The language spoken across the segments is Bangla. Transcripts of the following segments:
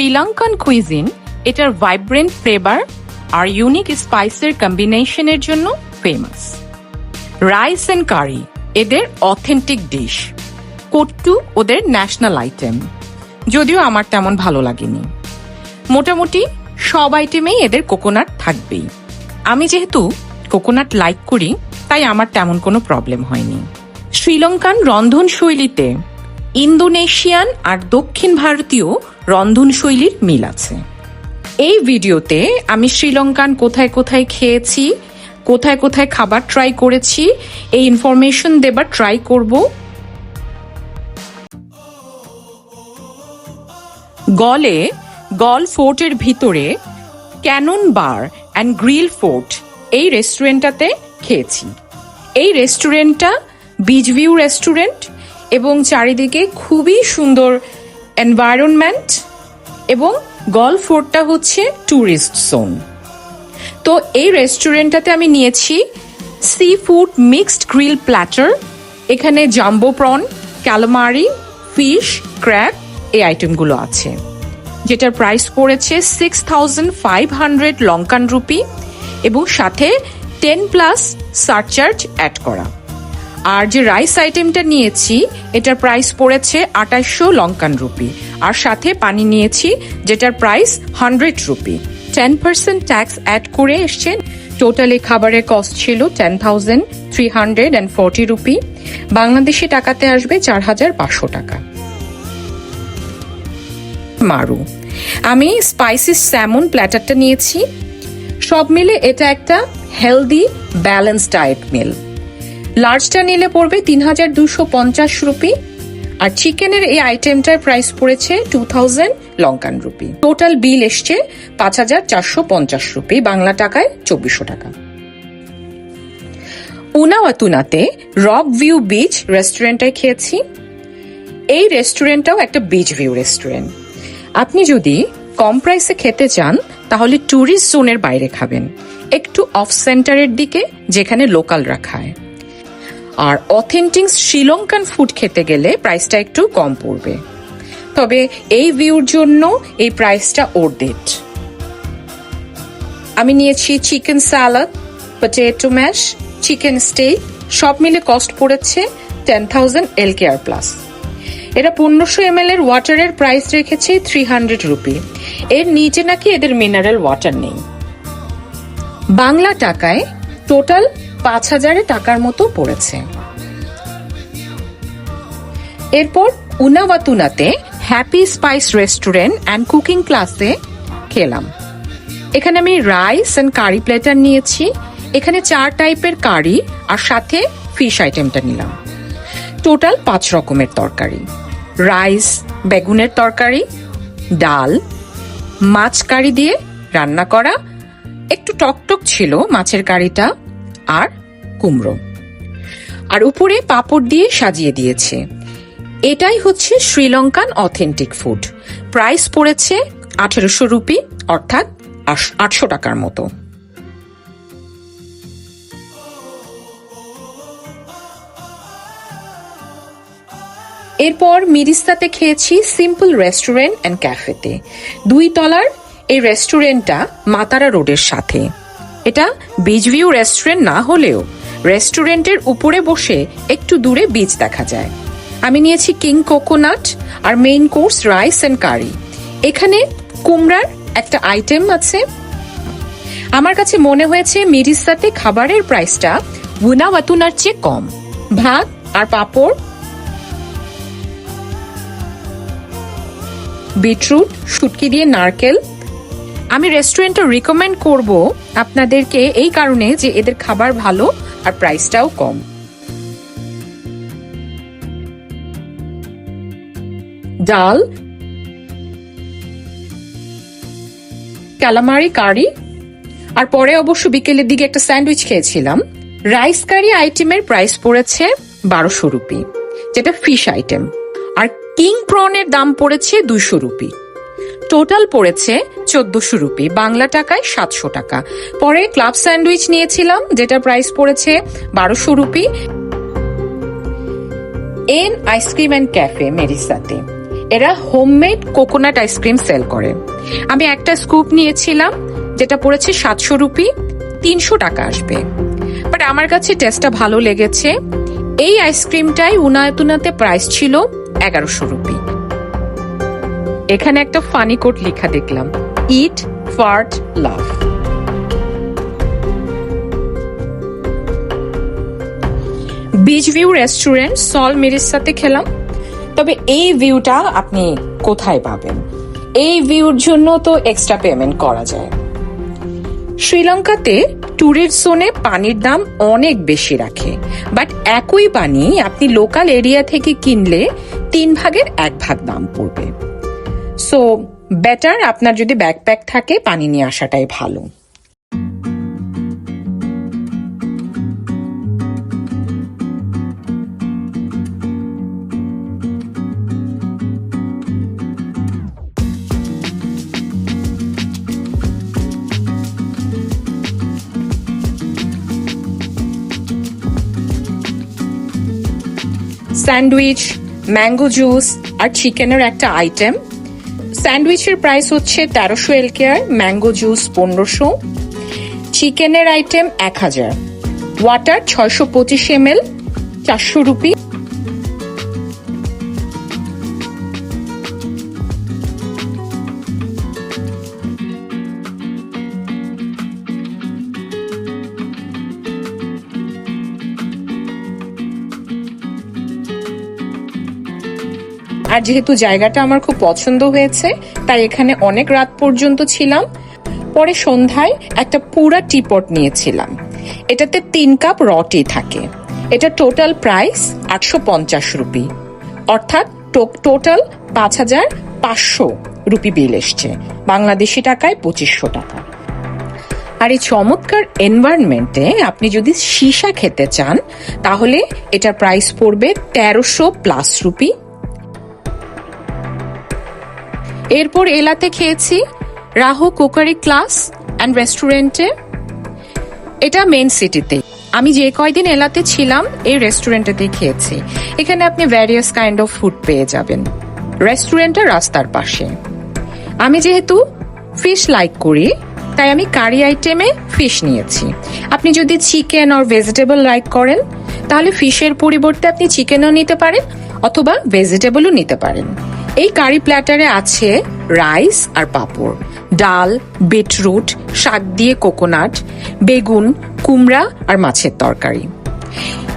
শ্রীলঙ্কান কুইজিন এটার ভাইব্রেন্ট ফ্লেভার আর ইউনিক স্পাইসের কম্বিনেশনের জন্য ফেমাস রাইস অ্যান্ড কারি এদের অথেন্টিক ডিশ কোট্টু ওদের ন্যাশনাল আইটেম যদিও আমার তেমন ভালো লাগেনি। মোটামুটি সব আইটেমেই এদের কোকোনাট থাকবেই। আমি যেহেতু কোকোনাট লাইক করি, তাই আমার তেমন কোনো প্রবলেম হয়নি। শ্রীলঙ্কান রন্ধনশৈলীতে ইন্দোনেশিয়ান আর দক্ষিণ ভারতীয় রন্ধনশৈলীর মিল আছে। এই ভিডিওতে আমি শ্রীলঙ্কান কোথায় কোথায় খেয়েছি, কোথায় কোথায় খাবার ট্রাই করেছি, এই ইনফরমেশন দেবার ট্রাই করব। গলে, গল ফোর্টের ভিতরে cannon bar and grill fort এই রেস্টুরেন্টটাতে খেয়েছি। এই রেস্টুরেন্টটা বিচ ভিউ রেস্টুরেন্ট এবং চারিদিকে খুবই সুন্দর এনভায়রনমেন্ট এবং গল ফোর্টটা হচ্ছে ট্যুরিস্ট জোন তো এই রেস্টুরেন্টটাতে আমি নিয়েছি sea food mixed grill platter এখানে jumbo prawn calamari fish crab এই আইটেমগুলো আছে। যেটার প্রাইস পড়েছে six thousand five hundred Lankan rupee এবং সাথে টেন প্লাস সারচার্জ অ্যাড করা। আর যে রাইস আইটেমটা নিয়েছি, এটার প্রাইস পড়েছে আঠাশশো লঙ্কান রুপি। আর সাথে পানি নিয়েছি, যেটার price hundred rupee. Ten percent tax add করে এসছে টোটালি খাবারের কস্ট ছিল ten thousand three hundred and forty rupee. Bangladeshi টাকাতে আসবে চার হাজার পাঁচশো টাকা। মারু। আমি স্পাইসি স্যামন প্ল্যাটারটা নিয়েছি। সব মিলে এটা একটা হেলদি ব্যালেন্স ডায়েট মিল লার্জটা নিলে পড়বে তিন হাজার দুশো পঞ্চাশ রুপি, আর চিকেনের এই আইটেমটার প্রাইস পড়েছে two thousand Lankan rupee. Total bill এসছে পাঁচ হাজার চারশো পঞ্চাশ রুপি, বাংলা টাকায় চব্বিশশো টাকা। উনাওয়াতুনাতে রক ভিউ বিচ রেস্টুরেন্টে খেয়েছি। এই রেস্টুরেন্টটাও একটা বিচ ভিউ রেস্টুরেন্ট। আপনি যদি কম প্রাইসে খেতে চান, তাহলে ট্যুরিস্ট জোনের বাইরে খাবেন। একটু অফ সেন্টারের দিকে, যেখানে লোকালরা খায় আর অথেন্টিক শ্রীলঙ্কান ফুড খেতে গেলে প্রাইসটা একটু কম পড়বে। তবে এই ভিউর জন্য এই প্রাইসটা ওরডেট আমি নিয়েছি chicken salad potato mash chicken steak সব মিলে কস্ট পড়েছে টেন থাউজেন্ড এল কেয়ার প্লাস এরা পনেরোশো এম এর ওয়াটারের প্রাইস রেখেছে থ্রি হান্ড্রেড রুপি এর নিচে নাকি এদের মিনারেল ওয়াটার নেই। বাংলা টাকায় টোটাল পাঁচ হাজারে টাকার মতো পড়েছে। এরপর উনাওয়াতুনাতে happy spice restaurant and cooking ক্লাসে খেলাম। এখানে আমি রাইস অ্যান্ড কারি প্লেটার নিয়েছি। এখানে চার টাইপের কারি আর সাথে ফিশ আইটেমটা নিলাম। টোটাল পাঁচ রকমের তরকারি। রাইস বেগুনের তরকারি, ডাল, মাছ কারি দিয়ে রান্না করা। একটু টকটক ছিল মাছের কারিটা আর কুমড়ো। আর উপরে পাপড় দিয়ে সাজিয়ে দিয়েছে। এটাই হচ্ছে শ্রীলঙ্কান অথেন্টিক ফুড প্রাইস পড়েছে আঠেরোশো রুপি, অর্থাৎ আটশো টাকার মতো। এরপর মিরিস্তাতে খেয়েছি সিম্পল রেস্টুরেন্ট অ্যান্ড ক্যাফেতে দুই তলার এই রেস্টুরেন্টটা মাতারা রোডের সাথে। এটা ভিউ রেস্টুরেন্ট না হলেও রেস্টুরেন্টের উপরে বসে একটু দূরে বিচ দেখা যায়। আমি নিয়েছি king coconut R main course rice and curry এখানে কুমড়ার একটা আইটেম আছে। আমার কাছে মনে হয়েছে মিরিস্তাতে খাবারের প্রাইসটা উনাওয়াতুনার চেয়ে কম। ভাত আর পাঁপড়। বিটরুট, শুটকি দিয়ে নারকেল। আমি রেস্টুরেন্টটা রিকমেন্ড করব আপনাদেরকে এই কারণে যে এদের খাবার ভালো আর প্রাইসটাও কম। ডাল ক্যালামারি কারি আর পরে অবশ্য বিকেলের দিকে একটা স্যান্ডউইচ খেয়েছিলাম। রাইস কারি আইটেমের প্রাইস পড়েছে বারোশো রুপি, যেটা ফিশ আইটেম আর কিং প্রনের দাম পড়েছে দুইশো রুপি। টোটাল পড়েছে চোদ্দশো রুপি, বাংলা টাকায় সাতশো টাকা। পরে ক্লাব স্যান্ডউইচ নিয়েছিলাম, যেটা প্রাইস পড়েছে বারোশো rupee. N ice cream and cafe, মেরিসাতে। এরা হোমমেড কোকোনাট আইসক্রিম সেল করে। আমি একটা স্কুপ নিয়েছিলাম, যেটা পড়েছে সাতশো রুপি, তিনশো টাকা আসবে। বাট আমার কাছে টেস্টটা ভালো লেগেছে। এই আইসক্রিমটাই উনায়তুনাতে প্রাইস ছিল এগারোশো রুপি। এখানে একটা ফানি কোড লেখা দেখলাম eat fart love beach view restaurant সল মেরির সাথে খেলাম। তবে এই ভিউটা আপনি কোথায় পাবেন? এই ভিউর জন্য তো এক্সট্রা পেমেন্ট করা যায়। শ্রীলঙ্কাতে ট্যুরিস্ট জোনে পানির দাম অনেক বেশি রাখে বাট একই পানি আপনি লোকাল এরিয়া থেকে কিনলে তিন ভাগের এক ভাগ দাম পড়বে। সো বেটার আপনার যদি ব্যাকপ্যাক থাকে, পানি নিয়ে আসাটাই ভালো। স্যান্ডউইচ ম্যাঙ্গো জুস আর চিকেনের একটা আইটেম স্যান্ডউইচের প্রাইস হচ্ছে তেরোশো এল কেয়ার ম্যাঙ্গো জুস পনেরোশো, চিকেনের আইটেম এক হাজার। ওয়াটার ছয়শো পঁচিশ এম এল চারশো রুপি। আর যেহেতু জায়গাটা আমার খুব পছন্দ হয়েছে, তাই এখানে অনেক রাত পর্যন্ত ছিলাম। পরে সন্ধ্যায় একটা পুরা টিপট নিয়েছিলাম। এটাতে তিন কাপ রটি থাকে। এটা টোটাল প্রাইস আটশো পঞ্চাশ রুপি। অর্থাৎ টোটাল পাঁচ হাজার পাঁচশো রুপি বিল এসছে। বাংলাদেশি টাকায় পঁচিশশো টাকা। আর এই চমৎকার এনভায়রনমেন্টে আপনি যদি সীসা খেতে চান, তাহলে এটার প্রাইস পড়বে তেরোশো প্লাস রুপি। এরপর এলাতে খেয়েছি রাহু কুকারি ক্লাস অ্যান্ড রেস্টুরেন্টে এটা মেন সিটিতে আমি যে কয়দিন এলাতে ছিলাম, এই রেস্টুরেন্টেতে খেয়েছি। এখানে আপনি ভ্যারিয়াস কাইন্ড অফ ফুড পেয়ে যাবেন। রেস্টুরেন্টের রাস্তার পাশে। আমি যেহেতু ফিশ লাইক করি, তাই আমি কারি আইটেমে ফিশ নিয়েছি। আপনি যদি চিকেন অর ভেজিটেবল লাইক করেন, তাহলে ফিশের পরিবর্তে আপনি চিকেনও নিতে পারেন অথবা ভেজিটেবলও নিতে পারেন। এই কারি প্ল্যাটারে আছে রাইস আর পাঁপড়, ডাল, বিটরুট, শাক দিয়ে কোকোনাট, বেগুন, কুমড়া আর মাছের তরকারি।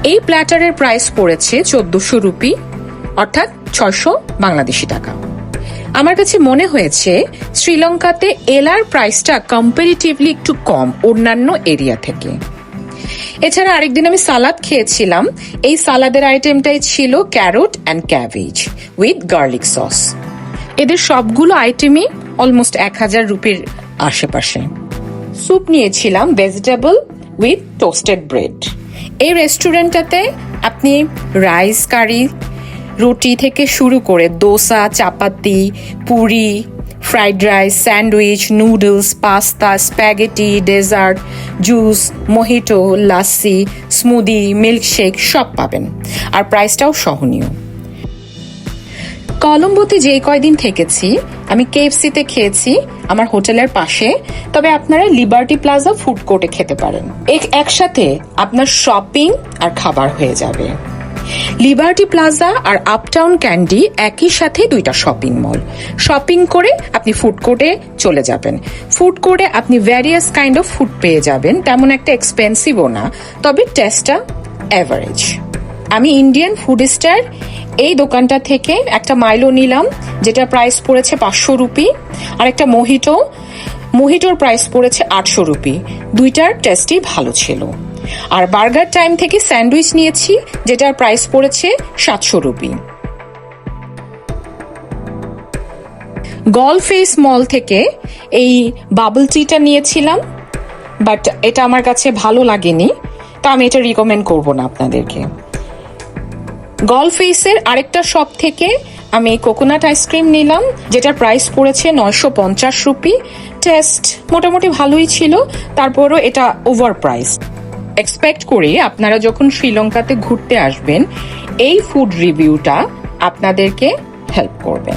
এই প্ল্যাটারের প্রাইস পড়েছে চোদ্দশো রুপি, অর্থাৎ ছয়শো বাংলাদেশি টাকা। আমার কাছে মনে হয়েছে শ্রীলঙ্কাতে এলার প্রাইসটা কম্পারিটিভলি একটু কম অন্যান্য এরিয়া থেকে। এছাড়া আরেকদিন আমি সালাদ খেয়েছিলাম। এই সালাদের আইটেমটাই ছিল carrot and cabbage with garlic sauce এদের সবগুলো আইটেমই অলমোস্ট এক হাজার রুপির আশেপাশে। স্যুপ নিয়েছিলাম ভেজিটেবল উইথ টোস্টেড ব্রেড এই রেস্টুরেন্টটাতে আপনি রাইস কারি রুটি থেকে শুরু করে dosa, chapati, puri fried rice sandwich noodles pasta spaghetti dessert juice mojito lassi smoothie milkshake সব পাবেন। আর প্রাইসটাও সহনীয়। কলম্বোতে যে কয়দিন থেকেছি, আমি কেএফসিতে খেয়েছি, আমার হোটেলের পাশে, তবে আপনারা লিবার্টি প্লাজা ফুড কোর্টে খেতে পারেন। এক- একসাথে আপনার শপিং আর খাবার হয়ে যাবে। লিবার্টি প্লাজা আর আপটাউন ক্যান্ডি একই সাথে দুইটা শপিং মল শপিং করে আপনি ফুড কোর্টে চলে যাবেন। ফুড কোর্টে আপনি ভ্যারিয়াস কাইন্ড অফ ফুড পেয়ে যাবেন, তেমন একটা এক্সপেন্সিভও না, তবে টেস্টটা অ্যাভারেজ আমি ইন্ডিয়ান ফুড স্টার এই দোকানটা থেকে একটা মাইলো নিলাম যেটা প্রাইস পড়েছে পাঁচশো রুপি, আর একটা মোহিটো মোহিটোর প্রাইস পড়েছে আটশো রুপি। দুইটার টেস্টই ভালো ছিল। আর বার্গার টাইম থেকে স্যান্ডউইচ নিয়েছি, যেটার প্রাইস পড়েছে সাতশো রুপি। গলফেস মল থেকে এই বাবল টিটা নিয়েছিলাম, বাট এটা আমার কাছে ভালো লাগেনি, তো আমি এটা রিকমেন্ড করব না আপনাদেরকে। গলফেসের আরেকটা শপ থেকে আমি কোকোনাট আইসক্রিম নিলাম, যেটার প্রাইস পড়েছে নয়শো পঞ্চাশ রুপি। টেস্ট মোটামুটি ভালোই ছিল, তারপরও এটা ওভার প্রাইস এক্সপেক্ট করি আপনারা যখন শ্রীলঙ্কাতে ঘুরতে আসবেন এই ফুড রিভিউটা আপনাদেরকে হেল্প করবে।